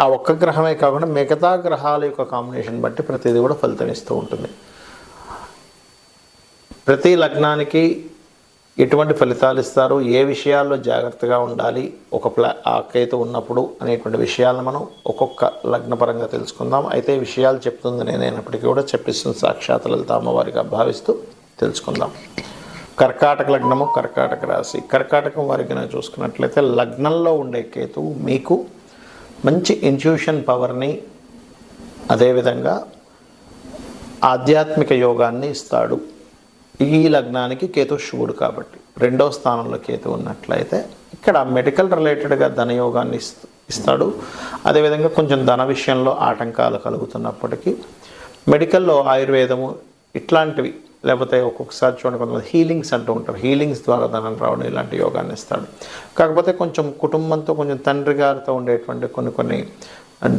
ఆ ఒక్క గ్రహమే కాకుండా మిగతా గ్రహాల యొక్క కాంబినేషన్ బట్టి ప్రతిదీ కూడా ఫలితం ఇస్తూ ఉంటుంది. ప్రతి లగ్నానికి ఎటువంటి ఫలితాలు ఇస్తారు? ఏ విషయాల్లో జాగ్రత్తగా ఉండాలి? ఒక ప్లా ఆ కేతు ఉన్నప్పుడు అనేటువంటి విషయాలను మనం ఒక్కొక్క లగ్నపరంగా తెలుసుకుందాం. అయితే విషయాలు చెప్తుంది నేనైనప్పటికీ కూడా చెప్పిస్తుంది సాక్షాత్ లలిత అమ్మవారిగా భావిస్తూ తెలుసుకుందాం. కర్కాటక లగ్నము కర్కాటక రాశి. కర్కాటకం వారికి చూసుకున్నట్లయితే లగ్నంలో ఉండే కేతువు మీకు మంచి ఇన్ట్యూషన్ పవర్ని అదేవిధంగా ఆధ్యాత్మిక యోగాన్ని ఇస్తాడు. ఈ లగ్నానికి కేతు శివుడు కాబట్టి. రెండో స్థానంలో కేతు ఉన్నట్లయితే ఇక్కడ మెడికల్ రిలేటెడ్గా ధనయోగాన్ని ఇస్తాడు. అదేవిధంగా కొంచెం ధన విషయంలో ఆటంకాలు కలుగుతున్నప్పటికీ మెడికల్లో ఆయుర్వేదము ఇట్లాంటివి లేకపోతే ఒక్కొక్కసారి చూడండి కొంతమంది హీలింగ్స్ అంటూ ఉంటారు. హీలింగ్స్ ద్వారా ధనం రావడం ఇలాంటి యోగాన్ని ఇస్తాడు కాకపోతే కొంచెం కుటుంబంతో కొంచెం తండ్రి గారితో ఉండేటువంటి కొన్ని కొన్ని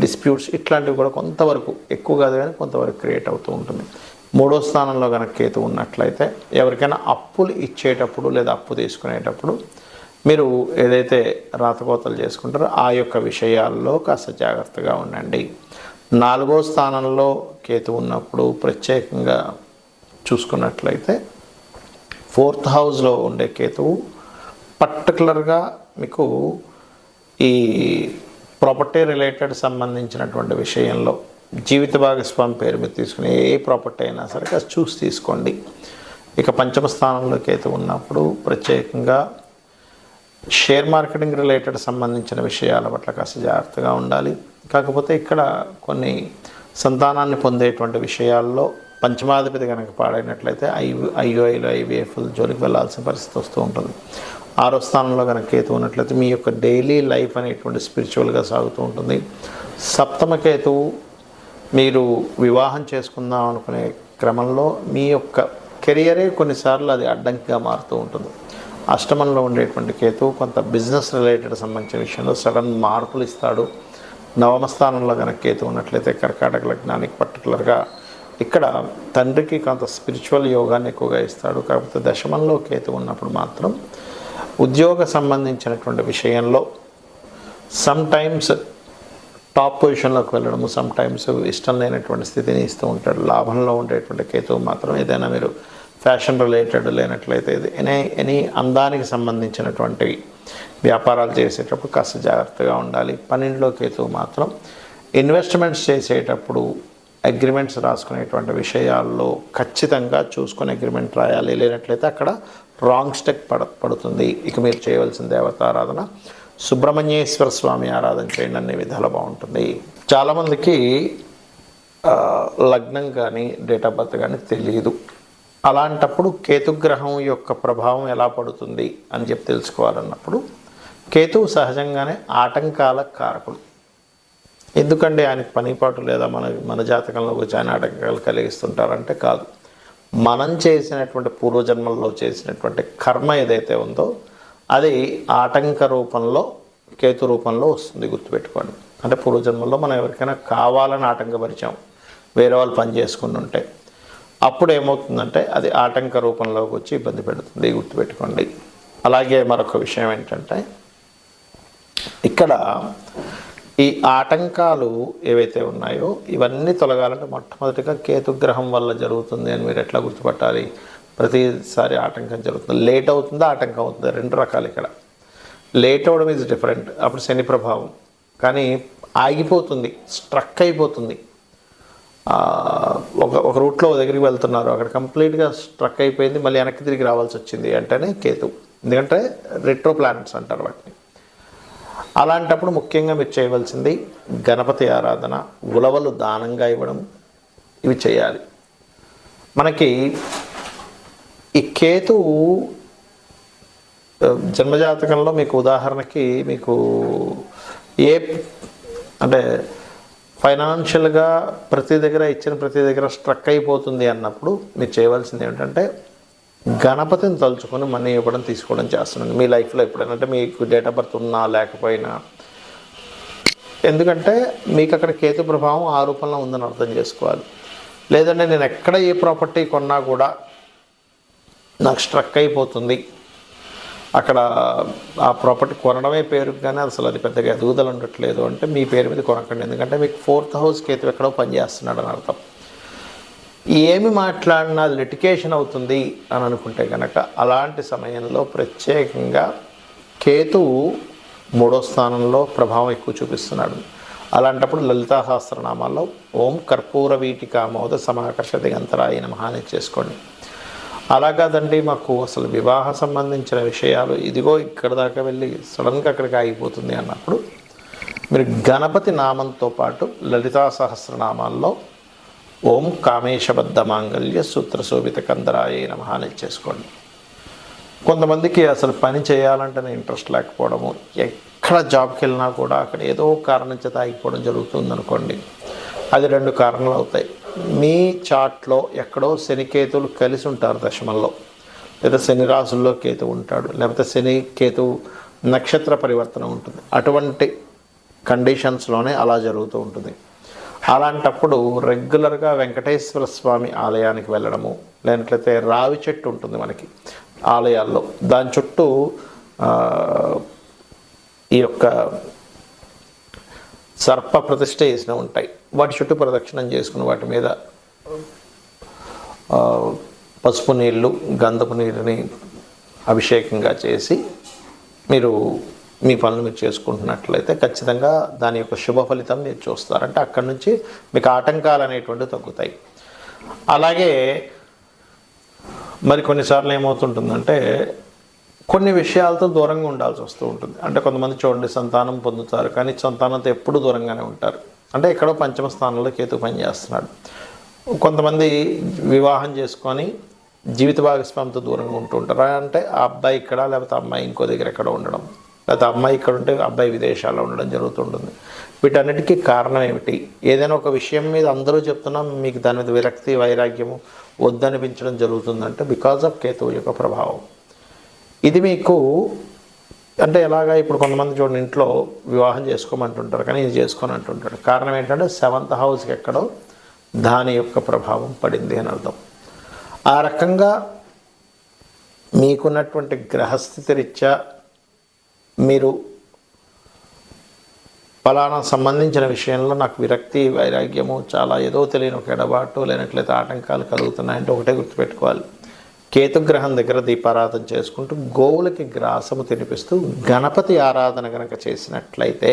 డిస్ప్యూట్స్ ఇట్లాంటివి కూడా కొంతవరకు ఎక్కువ కాదు కానీ కొంతవరకు క్రియేట్ అవుతూ ఉంటుంది. మూడో స్థానంలో కనుక కేతు ఉన్నట్లయితే ఎవరికైనా అప్పులు ఇచ్చేటప్పుడు లేదా అప్పు తీసుకునేటప్పుడు మీరు ఏదైతే రాతకోతలు చేసుకుంటారో ఆ యొక్క విషయాల్లో కాస్త జాగ్రత్తగా ఉండండి. నాలుగో స్థానంలో కేతు ఉన్నప్పుడు ప్రత్యేకంగా చూసుకున్నట్లయితే ఫోర్త్ హౌస్లో ఉండే కేతువు పర్టికులర్గా మీకు ఈ ప్రాపర్టీ రిలేటెడ్ సంబంధించినటువంటి విషయంలో జీవిత భాగస్వామి పేరు మీద తీసుకుని ఏ ప్రాపర్టీ అయినా సరే కాస్త చూసి తీసుకోండి. ఇక పంచమ స్థానంలో కేతు ఉన్నప్పుడు ప్రత్యేకంగా షేర్ మార్కెటింగ్ రిలేటెడ్ సంబంధించిన విషయాల పట్ల కాస్త జాగ్రత్తగా ఉండాలి. కాకపోతే ఇక్కడ కొన్ని సంతానాన్ని పొందేటువంటి విషయాల్లో పంచమాధిపతి కనుక పాడైనట్లయితే ఐ ఐఓఐలు ఐవీఎఫ్లు జోలికి వెళ్ళాల్సిన పరిస్థితి వస్తూ ఉంటుంది. ఆరో స్థానంలో కనుక కేతు ఉన్నట్లయితే మీ యొక్క డైలీ లైఫ్ అనేటువంటి స్పిరిచువల్గా సాగుతూ ఉంటుంది. సప్తమ కేతువు మీరు వివాహం చేసుకుందాం అనుకునే క్రమంలో మీ యొక్క కెరియరే కొన్నిసార్లు అది అడ్డంకిగా మారుతూ ఉంటుంది. అష్టమంలో ఉండేటువంటి కేతు కొంత బిజినెస్ రిలేటెడ్ సంబంధించిన విషయంలో సడన్ మార్పులు ఇస్తాడు. నవమ స్థానంలో కనుక కేతు ఉన్నట్లయితే కర్కాటక లగ్నానికి పర్టికులర్గా ఇక్కడ తండ్రికి కొంత స్పిరిచువల్ యోగాన్ని ఎక్కువగా ఇస్తాడు. కాకపోతే దశమంలో కేతు ఉన్నప్పుడు మాత్రం ఉద్యోగ సంబంధించినటువంటి విషయంలో సమ్ టైమ్స్ టాప్ పొజిషన్లోకి వెళ్ళడము సమ్ టైమ్స్ ఇష్టం లేనటువంటి స్థితిని ఇస్తూ ఉంటాడు. లాభంలో ఉండేటువంటి కేతువు మాత్రం ఏదైనా మీరు ఫ్యాషన్ రిలేటెడ్ లేనట్లయితే ఇది ఎనీ ఎనీ అందానికి సంబంధించినటువంటి వ్యాపారాలు చేసేటప్పుడు కాస్త జాగ్రత్తగా ఉండాలి. పన్నెండులో కేతువు మాత్రం ఇన్వెస్ట్మెంట్స్ చేసేటప్పుడు అగ్రిమెంట్స్ రాసుకునేటువంటి విషయాల్లో ఖచ్చితంగా చూసుకుని అగ్రిమెంట్ రాయాలి. లేనట్లయితే అక్కడ రాంగ్ స్టెక్ పడ పడుతుంది. ఇక మీరు చేయవలసిన దేవతారాధన సుబ్రహ్మణ్యేశ్వర స్వామి ఆరాధన చేయండి అన్ని విధాలు బాగుంటుంది. చాలామందికి లగ్నం కానీ డేట్ ఆఫ్ బర్త్ కానీ తెలియదు. అలాంటప్పుడు కేతుగ్రహం యొక్క ప్రభావం ఎలా పడుతుంది అని చెప్పి తెలుసుకోవాలన్నప్పుడు కేతువు సహజంగానే ఆటంకాల కారకుడు ఎందుకంటే ఆయనకు పనిపాటు లేదా మన మన జాతకంలో వచ్చి ఆయన ఆటంకాలు కలిగిస్తుంటారంటే కాదు. మనం చేసినటువంటి పూర్వజన్మల్లో చేసినటువంటి కర్మ ఏదైతే ఉందో అది ఆటంక రూపంలో కేతు రూపంలో వస్తుంది గుర్తుపెట్టుకోండి. అంటే పూర్వజన్మల్లో మనం ఎవరికైనా కావాలని ఆటంకపరిచాం వేరే వాళ్ళు పని చేసుకుని ఉంటే. అప్పుడు ఏమవుతుందంటే అది ఆటంక రూపంలోకి వచ్చి ఇబ్బంది పెడుతుంది గుర్తుపెట్టుకోండి. అలాగే మరొక విషయం ఏంటంటే ఇక్కడ ఈ ఆటంకాలు ఏవైతే ఉన్నాయో ఇవన్నీ తొలగాలంటే మొట్టమొదటిగా కేతుగ్రహం వల్ల జరుగుతుంది అని మీరు ఎట్లా గుర్తుపట్టాలి? ప్రతిసారి ఆటంకం జరుగుతుంది. లేట్ అవుతుందా ఆటంకం అవుతుందా? రెండు రకాలు ఇక్కడ. లేట్ అవ్వడం ఈజ్ డిఫరెంట్ అప్పుడు శని ప్రభావం. కానీ ఆగిపోతుంది స్ట్రక్ అయిపోతుంది. ఒక ఒక రూట్లో దగ్గరికి వెళ్తున్నారు. అక్కడ కంప్లీట్గా స్ట్రక్ అయిపోయింది. మళ్ళీ వెనక్కి తిరిగి రావాల్సి వచ్చింది అంటేనే కేతు. ఎందుకంటే రెట్రో ప్లానెట్స్ అంటారు వాటిని. అలాంటప్పుడు ముఖ్యంగా మీరు చేయవలసింది గణపతి ఆరాధన ఉలవలు దానంగా ఇవ్వడం ఇవి చేయాలి. మనకి ఈ కేతు జన్మజాతకంలో మీకు ఉదాహరణకి మీకు ఏ అంటే ఫైనాన్షియల్గా ప్రతి దగ్గర ఇచ్చిన ప్రతి దగ్గర స్ట్రక్ అయిపోతుంది అన్నప్పుడు మీరు చేయవలసింది ఏంటంటే గణపతిని తలుచుకొని మనీ ఇవ్వడం తీసుకోవడం చేస్తున్నాను. మీ లైఫ్లో ఎప్పుడైనా అంటే మీకు డేట్ ఆఫ్ బర్త్ ఉన్నా లేకపోయినా. ఎందుకంటే మీకు అక్కడ కేతు ప్రభావం ఆ రూపంలో ఉందని అర్థం చేసుకోవాలి. లేదంటే నేను ఎక్కడ ఏ ప్రాపర్టీ కొన్నా కూడా నాకు స్ట్రక్ అయిపోతుంది. అక్కడ ఆ ప్రాపర్టీ కొనడమే పేరు కానీ అసలు అది పెద్దగా ఎదుగుదల ఉండట్లేదు అంటే మీ పేరు మీద కొనకండి. ఎందుకంటే మీకు ఫోర్త్ హౌస్ కేతు ఎక్కడో పనిచేస్తున్నాడు అని అర్థం. ఏమి మాట్లాడినా లిటికేషన్ అవుతుంది అని అనుకుంటే కనుక అలాంటి సమయంలో ప్రత్యేకంగా కేతువు మూడో స్థానంలో ప్రభావం ఎక్కువ చూపిస్తున్నాడు. అలాంటప్పుడు లలితా సహస్రనామాల్లో ఓం కర్పూర వీటికామోద సమాకర్ష దిగంతరాయ నమః చేసుకోండి. అలా కాదండి మాకు అసలు వివాహ సంబంధించిన విషయాలు ఇదిగో ఇక్కడ దాకా వెళ్ళి సడన్గా అక్కడికి ఆగిపోతుంది అన్నప్పుడు మీరు గణపతి నామంతో పాటు లలితా సహస్రనామాల్లో ఓం కామేశబద్ధ మాంగళ్య సూత్ర శోభిత కందరాయ నమ అని చేసుకోండి. కొంతమందికి అసలు పని చేయాలంటేనే ఇంట్రెస్ట్ లేకపోవడము ఎక్కడ జాబ్కి వెళ్ళినా కూడా అక్కడ ఏదో కారణం చేత ఆగిపోవడం జరుగుతుంది అనుకోండి అది రెండు కారణాలు అవుతాయి. మీ చాట్లో ఎక్కడో శనికేతువులు కలిసి ఉంటారు దశమంలో. లేదా శని రాసుల్లో కేతు ఉంటాడు. లేకపోతే శని కేతువు నక్షత్ర పరివర్తన ఉంటుంది. అటువంటి కండిషన్స్లోనే అలా జరుగుతూ ఉంటుంది. అలాంటప్పుడు రెగ్యులర్గా వెంకటేశ్వర స్వామి ఆలయానికి వెళ్ళడము లేనట్లయితే రావి చెట్టు ఉంటుంది మనకి ఆలయాల్లో. దాని చుట్టూ ఈ యొక్క సర్ప ప్రతిష్ట చేసిన ఉంటాయి. వాటి చుట్టూ ప్రదక్షిణం చేసుకుని వాటి మీద పసుపు నీళ్ళు గంధపు నీరుని అభిషేకంగా చేసి మీరు మీ పనులు మీరు చేసుకుంటున్నట్లయితే ఖచ్చితంగా దాని యొక్క శుభ ఫలితం మీరు చూస్తారంటే అక్కడి నుంచి మీకు ఆటంకాలు అనేటువంటివి తగ్గుతాయి. అలాగే మరి కొన్నిసార్లు ఏమవుతుంటుందంటే కొన్ని విషయాలతో దూరంగా ఉండాల్సి వస్తూ ఉంటుంది. అంటే కొంతమంది చూడండి సంతానం పొందుతారు కానీ సంతానంతో ఎప్పుడూ దూరంగానే ఉంటారు. అంటే ఎక్కడో పంచమ స్థానంలో కేతు పనిచేస్తున్నాడు కొంతమంది వివాహం చేసుకొని జీవిత భాగస్వామితో దూరంగా ఉంటూ ఉంటారు. అంటే ఆ అబ్బాయి ఇక్కడ లేకపోతే అమ్మాయి ఇంకో దగ్గర ఎక్కడ ఉండడం. లేకపోతే అమ్మాయి ఇక్కడ ఉంటే అబ్బాయి విదేశాల్లో ఉండడం జరుగుతుంటుంది. వీటన్నిటికీ కారణం ఏమిటి? ఏదైనా ఒక విషయం మీద అందరూ చెప్తున్నా మీకు దాని మీద విరక్తి వైరాగ్యము వద్దనిపించడం జరుగుతుందంటే బికాజ్ ఆఫ్ కేతువు యొక్క ప్రభావం. ఇది మీకు అంటే ఎలాగా ఇప్పుడు కొంతమంది చూడండి ఇంట్లో వివాహం చేసుకోమంటుంటారు కానీ ఇది చేసుకొని అంటుంటాడు కారణం ఏంటంటే సెవెంత్ హౌస్కి ఎక్కడో దాని యొక్క ప్రభావం పడింది అని అర్థం. ఆ రకంగా మీకున్నటువంటి గ్రహస్థితి రీత్యా మీరు ఫలానా సంబంధించిన విషయంలో నాకు విరక్తి వైరాగ్యము చాలా ఏదో తెలియని ఒక ఎడబాటు లేనట్లయితే ఆటంకాలు కలుగుతున్నాయంటే ఒకటే గుర్తుపెట్టుకోవాలి. కేతుగ్రహం దగ్గర దీపారాధన చేసుకుంటూ గోవులకి గ్రాసము తినిపిస్తూ గణపతి ఆరాధన కనుక చేసినట్లయితే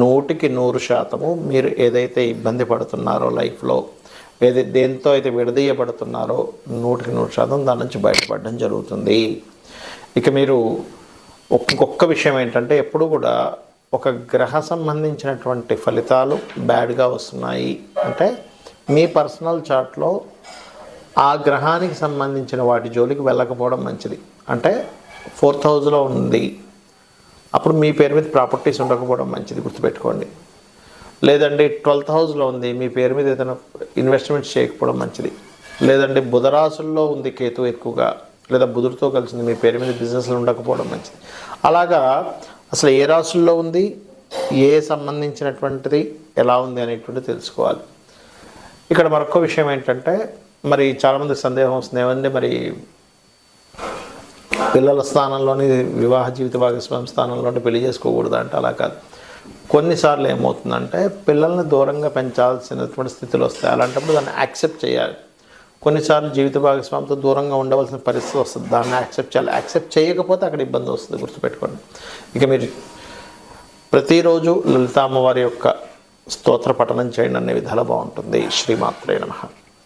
నూటికి నూరు శాతము మీరు ఏదైతే ఇబ్బంది పడుతున్నారో లైఫ్లో ఏది దేంతో అయితే విడదీయబడుతున్నారో నూటికి నూరు శాతం దాని నుంచి బయటపడడం జరుగుతుంది. ఇక మీరు ఒక్కొక్క విషయం ఏంటంటే ఎప్పుడు కూడా ఒక గ్రహ సంబంధించినటువంటి ఫలితాలు బ్యాడ్గా వస్తున్నాయి. అంటే మీ పర్సనల్ చార్ట్లో ఆ గ్రహానికి సంబంధించిన వాటి జోలికి వెళ్ళకపోవడం మంచిది. అంటే ఫోర్త్ హౌస్లో ఉంది. అప్పుడు మీ పేరు మీద ప్రాపర్టీస్ ఉండకపోవడం మంచిది గుర్తుపెట్టుకోండి. లేదండి ట్వెల్త్ హౌస్లో ఉంది మీ పేరు మీద ఏదైనా ఇన్వెస్ట్మెంట్ చేయకపోవడం మంచిది. లేదంటే బుధరాశుల్లో ఉంది కేతు ఎక్కువగా. లేదా బుధుడితో కలిసింది మీ పేరు మీద బిజినెస్లు ఉండకపోవడం మంచిది. అలాగా అసలు ఏ రాసుల్లో ఉంది ఏ సంబంధించినటువంటిది ఎలా ఉంది అనేటువంటిది తెలుసుకోవాలి. ఇక్కడ మరొక విషయం ఏంటంటే మరి చాలామంది సందేహం వస్తుంది. ఏమండి మరి పిల్లల స్థానంలోని వివాహ జీవిత భాగస్వామి స్థానంలోని పెళ్ళి చేసుకోకూడదు అంటే అలా కాదు. కొన్నిసార్లు ఏమవుతుందంటే పిల్లల్ని దూరంగా పెంచాల్సినటువంటి స్థితిలో వస్తాయి. అలాంటప్పుడు దాన్ని యాక్సెప్ట్ చేయాలి. కొన్నిసార్లు జీవిత భాగస్వామితో దూరంగా ఉండవలసిన పరిస్థితి వస్తుంది. దాన్ని యాక్సెప్ట్ చేయాలి. యాక్సెప్ట్ చేయకపోతే అక్కడ ఇబ్బంది వస్తుంది గుర్తుపెట్టుకోండి. ఇక మీరు ప్రతిరోజు లలిత అమ్మవారి యొక్క స్తోత్ర పఠనం చేయండి అనే విధాలు బాగుంటుంది. శ్రీమాత్రే నమ.